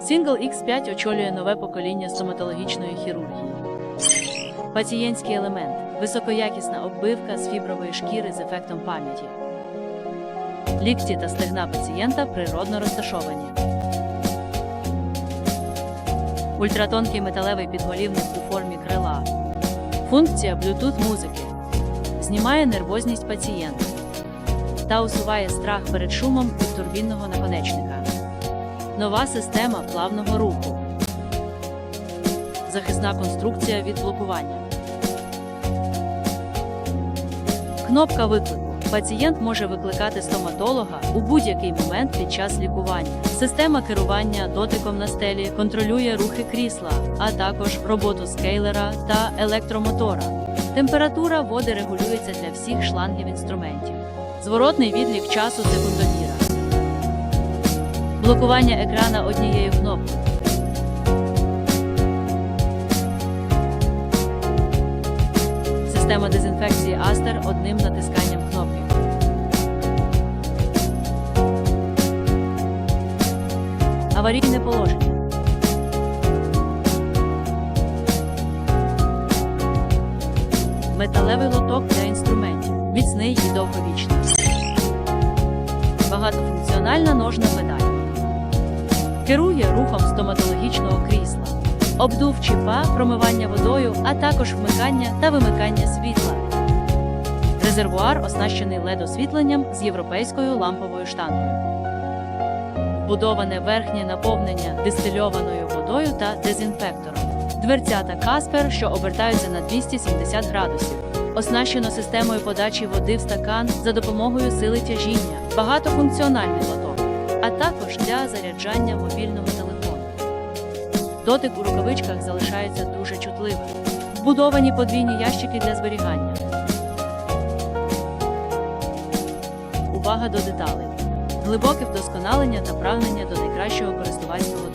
Single X5 очолює нове покоління стоматологічної хірургії. Пацієнтський елемент високоякісна оббивка з фібрової шкіри з ефектом пам'яті. Лікті та стегна пацієнта природно розташовані. Ультратонкий металевий підголівник у формі крила. Функція Bluetooth музики знімає нервозність пацієнта та усуває страх перед шумом від турбінного наконечника. Нова система плавного руху. Захисна конструкція від блокування. Кнопка виклику. Пацієнт може викликати стоматолога у будь-який момент під час лікування. Система керування дотиком на стелі контролює рухи крісла, а також роботу скейлера та електромотора. Температура води регулюється для всіх шлангів інструментів. Зворотний відлік часу секундоміра. Блокування екрана однією кнопкою. Система дезінфекції Астер одним натисканням кнопки. Аварійне положення. Металевий лоток для інструментів. Міцний і довговічний. Багатофункціональна ножна педаль. Керує рухом стоматологічного крісла. Обдув чіпа, промивання водою, а також вмикання та вимикання світла. Резервуар оснащений LED-освітленням з європейською ламповою штангою. Вбудоване верхнє наповнення дистильованою водою та дезінфектором. Дверцята Каспер, що обертаються на 270 градусів. Оснащено системою подачі води в стакан за допомогою сили тяжіння, багатофункціональний лоток, а також для заряджання мобільного телефону. Дотик у рукавичках залишається дуже чутливим. Вбудовані подвійні ящики для зберігання. Увага до деталей. Глибоке вдосконалення та прагнення до найкращого користувацького досвіду.